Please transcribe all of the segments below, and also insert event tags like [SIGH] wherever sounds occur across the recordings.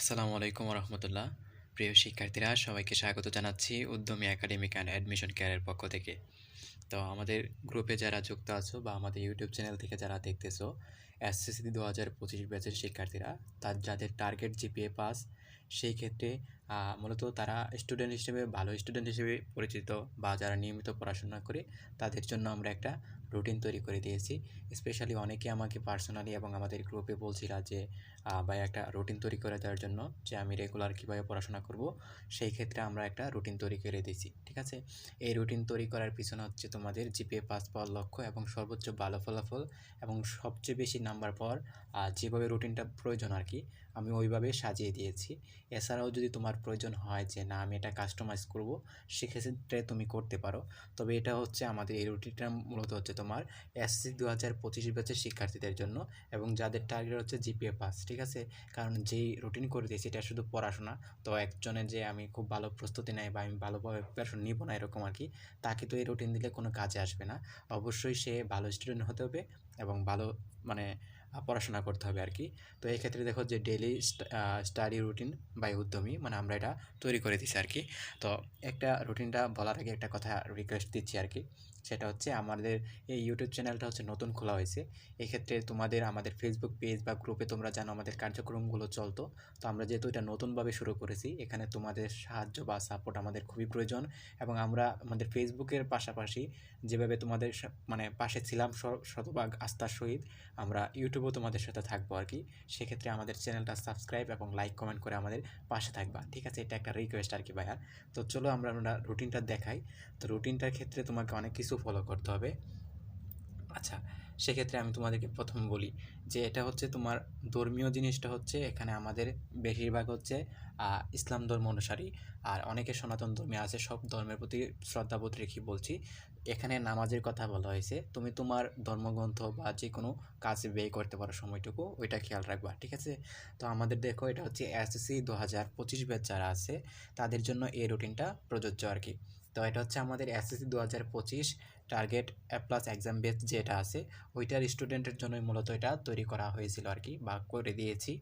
আসসালামু আলাইকুম রহমতুল্লাহ প্রিয় শিক্ষার্থীরা, সবাইকে স্বাগত জানাচ্ছি উদ্যমী একাডেমিক অ্যান্ড অ্যাডমিশন কেয়ারের পক্ষ থেকে। তো আমাদের গ্রুপে যারা যুক্ত আছো বা আমাদের ইউটিউব চ্যানেল থেকে যারা দেখতেছো, এসএসসি দু হাজার পঁচিশ ব্যাচের শিক্ষার্থীরা, তার যাদের টার্গেট জিপিএ পাস, সেই ক্ষেত্রে মূলত তারা স্টুডেন্ট হিসেবে, ভালো স্টুডেন্ট হিসেবে পরিচিত বা যারা নিয়মিত পড়াশোনা করে, তাদের জন্য আমরা একটা রুটিন তৈরি করে দিয়েছি। স্পেশালি অনেকে আমাকে পার্সোনালি এবং আমাদের গ্রুপে বলছিল যে ভাই একটা রুটিন তৈরি করে দেওয়ার জন্য যে আমি রেগুলার কীভাবে পড়াশোনা করব সেই ক্ষেত্রে আমরা একটা রুটিন তৈরি করে দিয়েছি। ঠিক আছে? এই রুটিন তৈরি করার পিছনে হচ্ছে তোমাদের জিপিএ পাস পাওয়ার লক্ষ্য এবং সর্বোচ্চ ভালো ফলাফল এবং সবচেয়ে বেশি নাম্বার আহ, যেভাবে রুটিনটা প্রয়োজন আর কি আমি ওইভাবে সাজিয়ে দিয়েছি। এছাড়াও যদি তোমার প্রয়োজন হয় যে না আমি এটা কাস্টমাইজ করব সেক্ষেত্রে তুমি করতে পারো। তবে এটা হচ্ছে আমাদের এই রুটিনটা মূলত হচ্ছে তোমার এসসি দু হাজার পঁচিশ ব্যাচের শিক্ষার্থীদের জন্য এবং যাদের টার্গেট হচ্ছে জিপিএ পাস ঠিক আছে? কারণ যেই রুটিন করে দিয়েছি এটা শুধু পড়াশোনা। তো একজনের যে আমি খুব ভালো প্রস্তুতি নেয় বা আমি ভালোভাবে প্রিপারেশন নিব না এরকম আর কি, তাকে তো এই রুটিন দিলে কোনো কাজে আসবে না। অবশ্যই সে ভালো স্টুডেন্ট হতে হবে এবং ভালো মানে পড়াশোনা করতে হবে আর কি। তো এই ক্ষেত্রে দেখো যে ডেলি স্টাডি রুটিন বাই উদ্যমী মানে আমরা এটা তৈরি করে দিছি আর কি। তো একটা রুটিনটা বলার আগে একটা কথা রিকোয়েস্ট দিচ্ছি আর কি। সেটা হচ্ছে আমাদের এই ইউটিউব চ্যানেলটা হচ্ছে নতুন খোলা হয়েছে। এক্ষেত্রে তোমাদের আমাদের ফেসবুক পেজ বা গ্রুপে তোমরা জানো আমাদের কার্যক্রমগুলো চলতো। তো আমরা যেহেতু এটা নতুনভাবে শুরু করেছি, এখানে তোমাদের সাহায্য বা সাপোর্ট আমাদের খুবই প্রয়োজন এবং আমরা আমাদের ফেসবুকের পাশাপাশি যেভাবে তোমাদের মানে পাশে ছিলাম শতভাগ আস্থার সহিত, আমরা ইউটিউবেও তোমাদের সাথে থাকব আর কি। সেক্ষেত্রে আমাদের চ্যানেলটা সাবস্ক্রাইব এবং লাইক কমেন্ট করে আমাদের পাশে থাকবা। ঠিক আছে, এটা একটা রিকোয়েস্ট আর কি ভাইয়া। তো চলো আমরা আমরা রুটিনটা দেখাই। তো রুটিনটার ক্ষেত্রে তোমাকে অনেক কিছু ফলো করতে হবে। আচ্ছা সেক্ষেত্রে আমি তোমাদেরকে প্রথম বলি যে এটা হচ্ছে তোমার ধর্মীয় জিনিসটা হচ্ছে এখানে আমাদের বেশিরভাগ হচ্ছে ইসলাম ধর্ম অনুসারী। আর অনেকে সনাতন ধর্মে আছে, সব ধর্মের প্রতি শ্রদ্ধাবোধ রেখে বলছি। এখানে নামাজের কথা বলা হয়েছে। তুমি তোমার ধর্মগ্রন্থ বা যে কোনো কাজে ব্যয় করতে পারো সময়টুকু, ওইটা খেয়াল রাখবা, ঠিক আছে? তো আমাদের দেখো এটা হচ্ছে এসএসসি দু হাজার পঁচিশ ব্যাচ যারা আছে, তাদের জন্য এই রুটিনটা প্রযোজ্য আর কি। তো এটা হচ্ছে আমাদের এসএসসি দু হাজার পঁচিশ টার্গেট প্লাস এক্সাম বেস যেটা আছে, ওইটার স্টুডেন্টের জন্যই মূলত এটা তৈরি করা হয়েছিল আর কি বা করে দিয়েছি।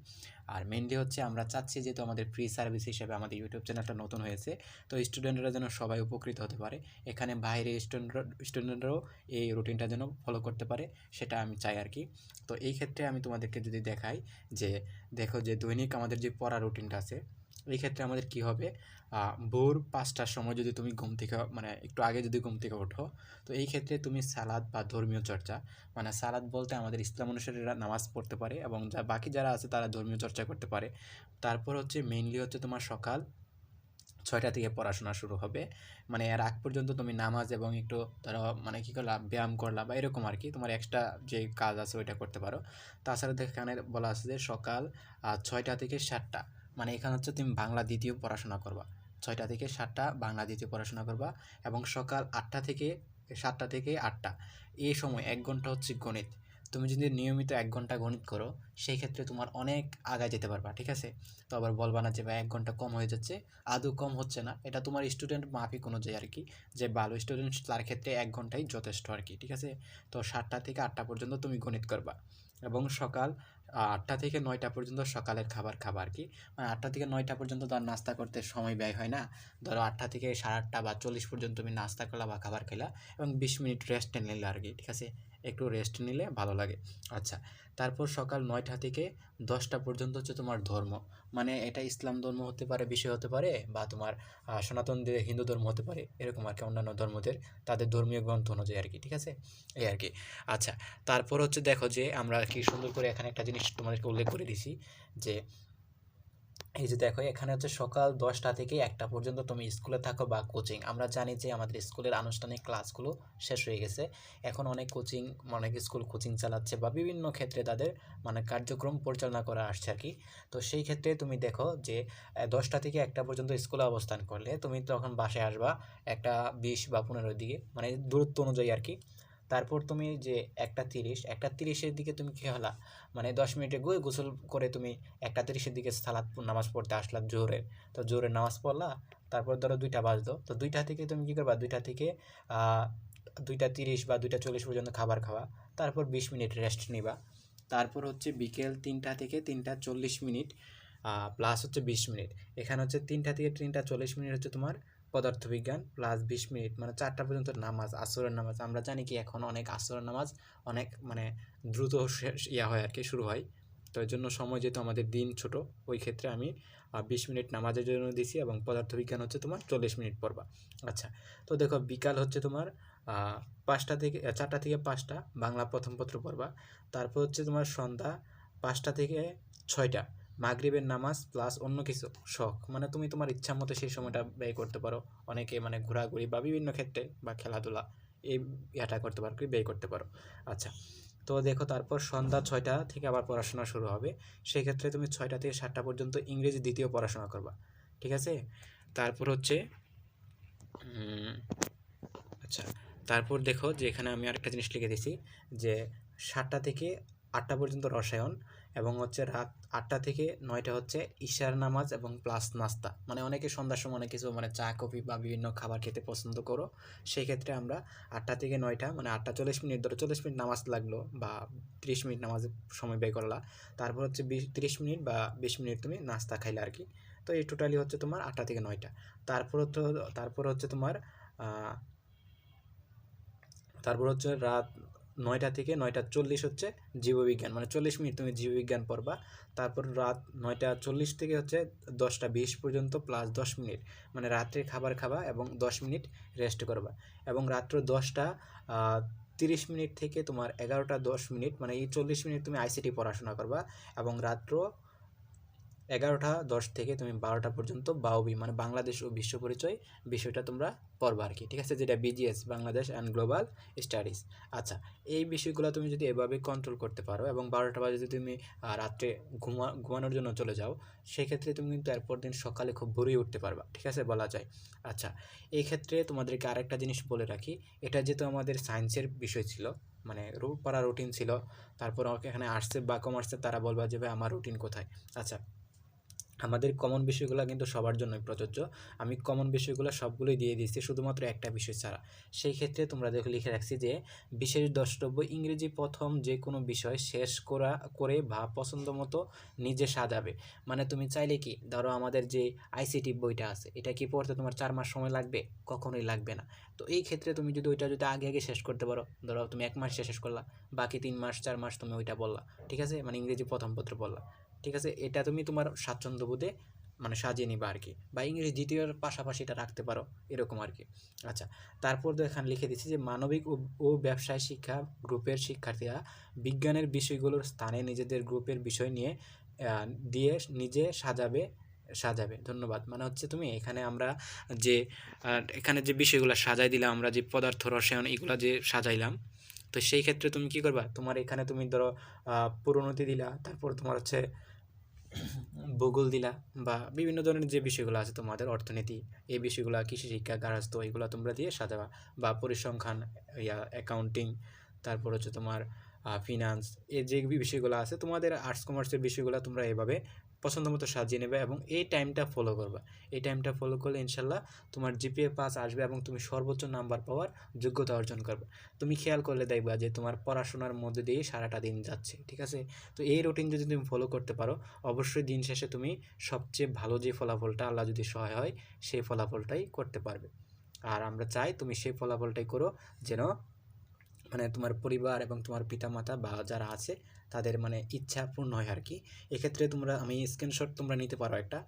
আর মেনলি হচ্ছে আমরা চাচ্ছি যেহেতু আমাদের ফ্রি সার্ভিস হিসেবে আমাদের ইউটিউব চ্যানেলটা নতুন হয়েছে, তো স্টুডেন্টরা যেন সবাই উপকৃত হতে পারে। এখানে বাইরে স্টুডেন্ট স্টুডেন্টরাও এই রুটিনটা যেন ফলো করতে পারে, সেটা আমি চাই আর কি। তো এই ক্ষেত্রে আমি তোমাদেরকে যদি দেখাই যে, দেখো যে দৈনিক আমাদের যে পড়া রুটিনটা আছে এই ক্ষেত্রে আমাদের কি হবে? ভোর পাঁচটার সময় যদি তুমি ঘুম থেকে মানে একটু আগে যদি ঘুম থেকে ওঠো, তো এই ক্ষেত্রে তুমি সালাদ বা ধর্মীয় চর্চা মানে সালাদ বলতে আমাদের ইসলাম অনুসারীরা নামাজ পড়তে পারে এবং যা বাকি যারা আছে তারা ধর্মীয় চর্চা করতে পারে। তারপর হচ্ছে মেইনলি হচ্ছে তোমার সকাল ছয়টা থেকে পড়াশোনা শুরু হবে। মানে এর আগ পর্যন্ত তুমি নামাজ এবং একটু ধরো মানে কী করলা, ব্যায়াম করলা বা এরকম আর কি, তোমার এক্সট্রা যে কাজ আছে ওইটা করতে পারো। তাছাড়া এখানে বলা আছে যে সকাল ছয়টা থেকে সাতটা মানে এখানে হচ্ছে তুমি বাংলা দ্বিতীয় পড়াশোনা করবা। ছয়টা থেকে সাতটা বাংলা দ্বিতীয় পড়াশোনা করবা এবং সকাল আটটা থেকে সাতটা থেকে আটটা। এই সময় এক ঘণ্টা হচ্ছে গণিত। তুমি যদি নিয়মিত এক ঘণ্টা গণিত করো সেই ক্ষেত্রে তোমার অনেক আগায় যেতে পারবা, ঠিক আছে? তো আবার বলবা না যে, ভাই, এক ঘণ্টা কম হয়ে যাচ্ছে। আদৌ কম হচ্ছে না। এটা তোমার স্টুডেন্ট মাফিক অনুযায়ী আর কি, যে ভালো স্টুডেন্ট তার ক্ষেত্রে এক ঘন্টাই যথেষ্ট আর কি, ঠিক আছে? তো সাতটা থেকে আটটা পর্যন্ত তুমি গণিত করবা এবং সকাল আটটা থেকে নয়টা পর্যন্ত সকালের খাবার খাবার আর কি। মানে আটটা থেকে নয়টা পর্যন্ত তো আর নাস্তা করতে সময় ব্যয় হয় না। ধরো আটটা থেকে সাড়ে আটটা বা চল্লিশ পর্যন্ত তুমি নাস্তা করলা বা খাবার খেলা এবং বিশ মিনিট রেস্ট নিলে আর কি, ঠিক আছে? একটু রেস্ট নিলে ভালো লাগে। আচ্ছা তারপর সকাল নয়টা থেকে দশটা পর্যন্ত হচ্ছে তোমার ধর্ম। মানে এটা ইসলাম ধর্ম হতে পারে, বিষয় হতে পারে বা তোমার সনাতন হিন্দু ধর্ম হতে পারে, এরকম আর কি অন্যান্য ধর্মদের, তাদের ধর্মীয় গ্রন্থ অনুযায়ী আর কি, ঠিক আছে? এই আর কি। আচ্ছা তারপর হচ্ছে দেখো যে আমরা কি সুন্দর করে এখানে একটা জিনিস তোমাদেরকে উল্লেখ করে দিছি যে এই যে দেখো, এখানে হচ্ছে সকাল দশটা থেকে একটা পর্যন্ত তুমি স্কুলে থাকো বা কোচিং আমরা জানি যে আমাদের স্কুলের আনুষ্ঠানিক ক্লাসগুলো শেষ হয়ে গেছে। এখন অনেক কোচিং অনেক স্কুল কোচিং চালাচ্ছে বা বিভিন্ন ক্ষেত্রে তাদের মানে কার্যক্রম পরিচালনা করা আসছে আর কি। তো সেই ক্ষেত্রে তুমি দেখো যে দশটা থেকে একটা পর্যন্ত স্কুলে অবস্থান করলে তুমি তখন বাসায় আসবা একটা বিশ বা পনেরোর দিকে মানে দূরত্ব অনুযায়ী আর কি। তারপর তুমি যে একটা তিরিশ, একটা তিরিশের দিকে তুমি কী হলা? মানে দশ মিনিটে গো, গোসল করে তুমি একটা তিরিশের দিকে সালাদ নামাজ পড়তে আসলা জোরের তো জোরের নামাজ পড়লা, তারপর ধরো দুইটা বাজলো। তো দুইটা থেকে তুমি কী করবা? দুইটা থেকে দুইটা তিরিশ বা দুইটা চল্লিশ পর্যন্ত খাবার খাওয়া। তারপর বিশ মিনিট রেস্ট নিবা। তারপর হচ্ছে বিকেল তিনটা থেকে তিনটা চল্লিশ মিনিট প্লাস হচ্ছে বিশ মিনিট। এখানে হচ্ছে তিনটা থেকে তিনটা চল্লিশ মিনিট হচ্ছে তোমার পদার্থবিজ্ঞান প্লাস বিশ মিনিট মানে চারটা পর্যন্ত নামাজ, আসরের নামাজ। আমরা জানি কি এখন অনেক আসরের নামাজ অনেক মানে দ্রুত ইয়া হয় আর কি, শুরু হয়। তো এর জন্য সময় যেহেতু আমাদের দিন ছোট, ওই ক্ষেত্রে আমি বিশ মিনিট নামাজের জন্য দিছি এবং পদার্থবিজ্ঞান হচ্ছে তোমার চল্লিশ মিনিট পড়বা। আচ্ছা তো দেখো বিকাল হচ্ছে তোমার পাঁচটা থেকে চারটা থেকে পাঁচটা, বাংলা প্রথম পত্র পড়বা। তারপর হচ্ছে তোমার সন্ধ্যা পাঁচটা থেকে ছয়টা। মাগরিবের নামাজ প্লাস অন্য কিছু শখ। মানে তুমি তোমার ইচ্ছা মতো সেই সময়টা ব্যয় করতে পারো। অনেকে মানে ঘোরাঘুরি বা বিভিন্ন ক্ষেত্রে বা খেলাধুলা এই ইয়াটা করতে পারো, ব্যয় করতে পারো। আচ্ছা তো দেখো তারপর সন্ধ্যা ছয়টা থেকে আবার পড়াশোনা শুরু হবে। সেই ক্ষেত্রে তুমি ছয়টা থেকে সাতটা পর্যন্ত ইংরেজি দ্বিতীয় পড়াশোনা করবা। ঠিক আছে? তারপর হচ্ছে আচ্ছা তারপর দেখো যে এখানে আমি আরেকটা জিনিস লিখে দিয়েছি যে সাতটা থেকে আটটা পর্যন্ত রসায়ন এবং হচ্ছে রাত আটটা থেকে নয়টা হচ্ছে ঈশার নামাজ এবং প্লাস নাস্তা। মানে অনেকে সন্ধ্যার সময় অনেক কিছু মানে চা, কফি বা বিভিন্ন খাবার খেতে পছন্দ করো সেই ক্ষেত্রে আমরা আটটা থেকে নয়টা মানে আটটা চল্লিশ মিনিট ধরো চল্লিশ মিনিট নামাজ লাগল বা তিরিশ মিনিট নামাজের সময় ব্যয় করলা, তারপর হচ্ছে বিশ মিনিট বা বিশ মিনিট তুমি নাস্তা খাইলে আর কি তো এই টোটালি হচ্ছে তোমার আটটা থেকে নয়টা। তারপর তো তারপর হচ্ছে তোমার তারপর হচ্ছে রাত নয়টা থেকে নয়টা চল্লিশ হচ্ছে জীববিজ্ঞান। মানে চল্লিশ মিনিট তুমি জীববিজ্ঞান পড়বা। তারপর রাত নয়টা চল্লিশ থেকে হচ্ছে দশটা বিশ পর্যন্ত প্লাস দশ মিনিট। মানে রাত্রে খাবার খাবা এবং দশ মিনিট রেস্ট করবা। এবং রাত্র দশটা তিরিশ মিনিট থেকে তোমার এগারোটা দশ মিনিট মানে এই চল্লিশ মিনিট তুমি আইসিটি পড়াশোনা করবা। এবং রাত্র এগারোটা দশ থেকে তুমি বারোটা পর্যন্ত বাউবি মানে বাংলাদেশ ও বিশ্ব পরিচয় বিষয়টা তোমরা পড়বা আর কি ঠিক আছে? যেটা BGS Bangladesh and global studies আচ্ছা এই বিষয়গুলো তুমি যদি এভাবে কন্ট্রোল করতে পারো এবং বারোটা বাজে যদি তুমি রাত্রে ঘুমা, ঘুমানোর জন্য চলে যাও, সেক্ষেত্রে তুমি কিন্তু এরপর দিন সকালে খুব ভোরেই উঠতে পারবা, ঠিক আছে বলা যায়। আচ্ছা এই ক্ষেত্রে তোমাদেরকে আরেকটা জিনিস বলে রাখি, এটা যেহেতু আমাদের সায়েন্সের বিষয় ছিল মানে রু- পড়া রুটিন ছিল, তারপর এখানে আর্টসে বা কমার্সে তারা বলবা যে, ভাই, আমার রুটিন কোথায়? আচ্ছা আমাদের কমন বিষয়গুলো কিন্তু সবার জন্যই প্রযোজ্য। আমি কমন বিষয়গুলো সবগুলোই দিয়ে দিয়েছি, শুধুমাত্র একটা বিষয় ছাড়া। সেই ক্ষেত্রে তোমরা দেখো, লিখে রাখছি যে, বিশেষ দ্রষ্টব্য, ইংরেজি প্রথম যে কোনো বিষয় শেষ করা, করে বা পছন্দ মতো নিজে সাজাবে। মানে তুমি চাইলে কি, ধরো আমাদের যে আইসিটি বইটা আছে, এটা কি পড়তে তোমার চার মাস সময় লাগবে? কখনোই লাগবে না। তো এই ক্ষেত্রে তুমি যদি ওইটা যদি আগে আগে শেষ করতে পারো, ধরো তুমি এক মাস শেষ করলা, বাকি তিন মাস, চার মাস তুমি ওইটা বললা, ঠিক আছে? মানে ইংরেজি প্রথম পত্র বললা ঠিক আছে? এটা তুমি তোমার স্বাচ্ছন্দ্য বোধে মানে সাজিয়ে নিবা আর কি বা ইংরেজি দ্বিতীয়র পাশাপাশি এটা রাখতে পারো, এরকম আর কি আচ্ছা তারপর তো এখানে লিখে দিচ্ছি যে মানবিক ও- ও ব্যবসায় শিক্ষা গ্রুপের শিক্ষার্থীরা বিজ্ঞানের বিষয়গুলোর স্থানে নিজেদের গ্রুপের বিষয় নিয়ে দিয়ে নিজে সাজাবে সাজাবে। ধন্যবাদ। মানে হচ্ছে তুমি এখানে আমরা যে এখানে যে বিষয়গুলো সাজাই দিলাম, আমরা যে পদার্থ রসায়ন এগুলো যে সাজাইলাম তো সেই ক্ষেত্রে তুমি কি করবা? তোমার এখানে তুমি ধরো পুরোনতি দিলা, তারপর তোমার হচ্ছে [CLEARS THROAT] ভূগোল দিলা বা বিভিন্ন ধরনের যে বিষয়গুলো আছে তোমাদের, অর্থনীতি, এই বিষয়গুলো, কৃষি শিক্ষা গার্হস্থ্য এগুলো তোমরা দিয়ে সাজাবা বা পরিসংখ্যান, ইয়া অ্যাকাউন্টিং তারপর হচ্ছে তোমার ফিনান্স এই যে বিষয়গুলো আছে তোমাদের আর্টস কমার্সের বিষয়গুলো তোমরা এভাবে পছন্দ মতো সাজিয়ে নেবে এবং এই টাইমটা ফলো করবা। এই টাইমটা ফলো করলে ইনশাল্লাহ তোমার জিপিএ পাস আসবে এবং তুমি সর্বোচ্চ নাম্বার পাওয়ার যোগ্যতা অর্জন করবে। তুমি খেয়াল করলে দেখবা যে তোমার পড়াশোনার মধ্যে দিয়ে সারাটা দিন যাচ্ছে, ঠিক আছে? তো এই রুটিন যদি তুমি ফলো করতে পারো, অবশ্যই দিন শেষে তুমি সবচেয়ে ভালো যে ফলাফলটা আল্লাহ যদি সহায় হয়, সেই ফলাফলটাই করতে পারবে। আর আমরা চাই তুমি সেই ফলাফলটাই করো যেন মানে তোমার পরিবার এবং তোমার পিতামাতা বা যারা আছে, তাদের মানে ইচ্ছা পূর্ণ হয় আর কি। এক্ষেত্রে তোমরা, আমি স্ক্রিনশট তোমরা নিতে পারো একটা।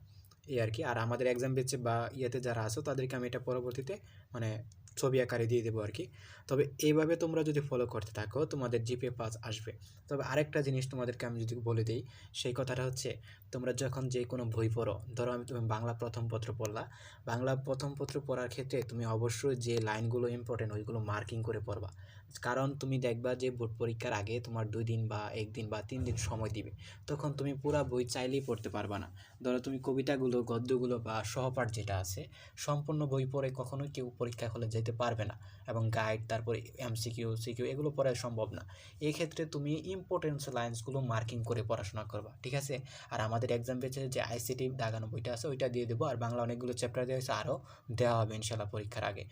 এই আর কি। আর আমাদের এক্সাম বেচে বা ইয়েতে যারা আছো, তাদেরকে আমি এটা পরবর্তীতে মানে ছবি আকারে দিয়ে দেবো আর কি। তবে এইভাবে তোমরা যদি ফলো করতে থাকো, তোমাদের জিপে পাস আসবে। তবে আরেকটা জিনিস তোমাদেরকে আমি যদি বলে দিই, সেই কথাটা হচ্ছে, তোমরা যখন যে কোনো বই পড়ো, ধরো আমি তুমি বাংলা প্রথম পত্র পড়লা, বাংলা প্রথম পত্র পড়ার ক্ষেত্রে তুমি অবশ্যই যে লাইনগুলো ইম্পর্টেন্ট ওইগুলো মার্কিং করে পড়বা। কারণ তুমি দেখবা যে বোর্ড পরীক্ষার আগে তোমার দুই দিন বা একদিন বা তিন দিন সময় দিবে। তখন তুমি পুরা বই চাইলেই পড়তে পারবা না। ধরো তুমি কবিতাগুলো গদ্যগুলো বা সহপাঠ যেটা আছে, সম্পূর্ণ বই পড়ে কখনোই কেউ পরীক্ষা হলে যেতে পারবে না। এবং গাইড তারপরে এমসিকিউ সিকিউ এগুলো পড়া সম্ভব না। এই ক্ষেত্রে তুমি ইম্পর্টেন্স লাইন্সগুলো মার্কিং করে পড়াশোনা করবা, ঠিক আছে? আর আমাদের এক্সাম পেয়েছে যে আইসিটি দাগানো বইটা আছে, ওইটা দিয়ে দেবো। আর বাংলা অনেকগুলো চ্যাপ্টার দেওয়া হয়েছে, আরও দেওয়া হবে ইনশাল্লাহ পরীক্ষার আগে।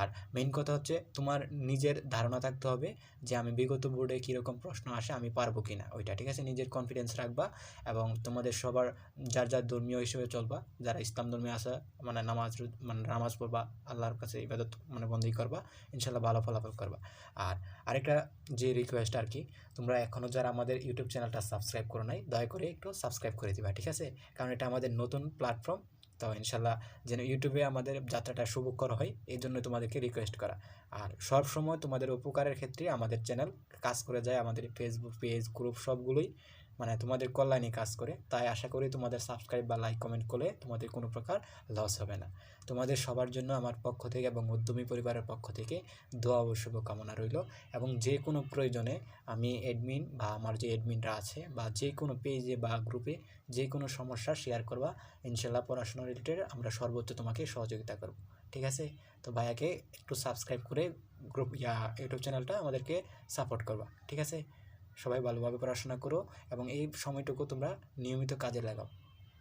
আর মেইন কথা হচ্ছে, তোমার নিজের ধারণা থাকতে হবে যে আমি বিগত বোর্ডে কীরকম প্রশ্ন আসে, আমি পারব কি না ওইটা, ঠিক আছে? নিজের কনফিডেন্স রাখবা এবং তোমাদের সবার, যার যার ধর্মীয় হিসেবে চলবা, যারা ইসলাম ধর্মে আসা মানে নামাজ মানে নামাজ পড়বা, আল্লাহর কাছে ইবাদত মানে বন্দি করবা ইনশাল্লাহ ভালো ফলাফল করবা। আর আরেকটা যে রিকোয়েস্ট আর কি, তোমরা এখনও যারা আমাদের ইউটিউব চ্যানেলটা সাবস্ক্রাইব করো নাই, দয়া করে একটু সাবস্ক্রাইব করে দিবা, ঠিক আছে? কারণ এটা আমাদের নতুন প্ল্যাটফর্ম তো ইনশাল্লাহ যেন ইউটিউবে আমাদের যাত্রাটা শুভকর হয়, এই জন্য তোমাদেরকে রিকোয়েস্ট করা। আর সব সময় তোমাদের উপকারের ক্ষেত্রে আমাদের চ্যানেল কাজ করে যায়, আমাদের ফেসবুক পেজ গ্রুপ সবগুলোই। মানে তোমাদের কল্যাণে কাজ করে। তাই আশা করি তোমাদের সাবস্ক্রাইব বা লাইক কমেন্ট করলে তোমাদের কোনো প্রকার লস হবে না। তোমাদের সবার জন্য আমার পক্ষ থেকে এবং উদ্যমী পরিবারের পক্ষ থেকে দোয়া ও শুভকামনা রইল। এবং যে কোনো প্রয়োজনে আমি অ্যাডমিন বা আমার যে অ্যাডমিনরা আছে বা যে কোনো পেজে বা গ্রুপে যে কোনো সমস্যা শেয়ার করবা ইনশাল্লাহ পড়াশোনা রিলেটেড আমরা সর্বোচ্চ তোমাকে সহযোগিতা করব। ঠিক আছে? তো ভাইয়াকে একটু সাবস্ক্রাইব করে গ্রুপ ইয়া ইউটিউব চ্যানেলটা আমাদেরকে সাপোর্ট করবা। ঠিক আছে? সবাই ভালোভাবে পড়াশোনা করো এবং এই সময়টুকু তোমরা নিয়মিত কাজে লাগাও।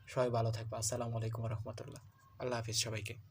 সবাই ভালো থাকবে। আসসালামু আলাইকুম রহমতুল্লাহ। আল্লাহ হাফিজ সবাইকে।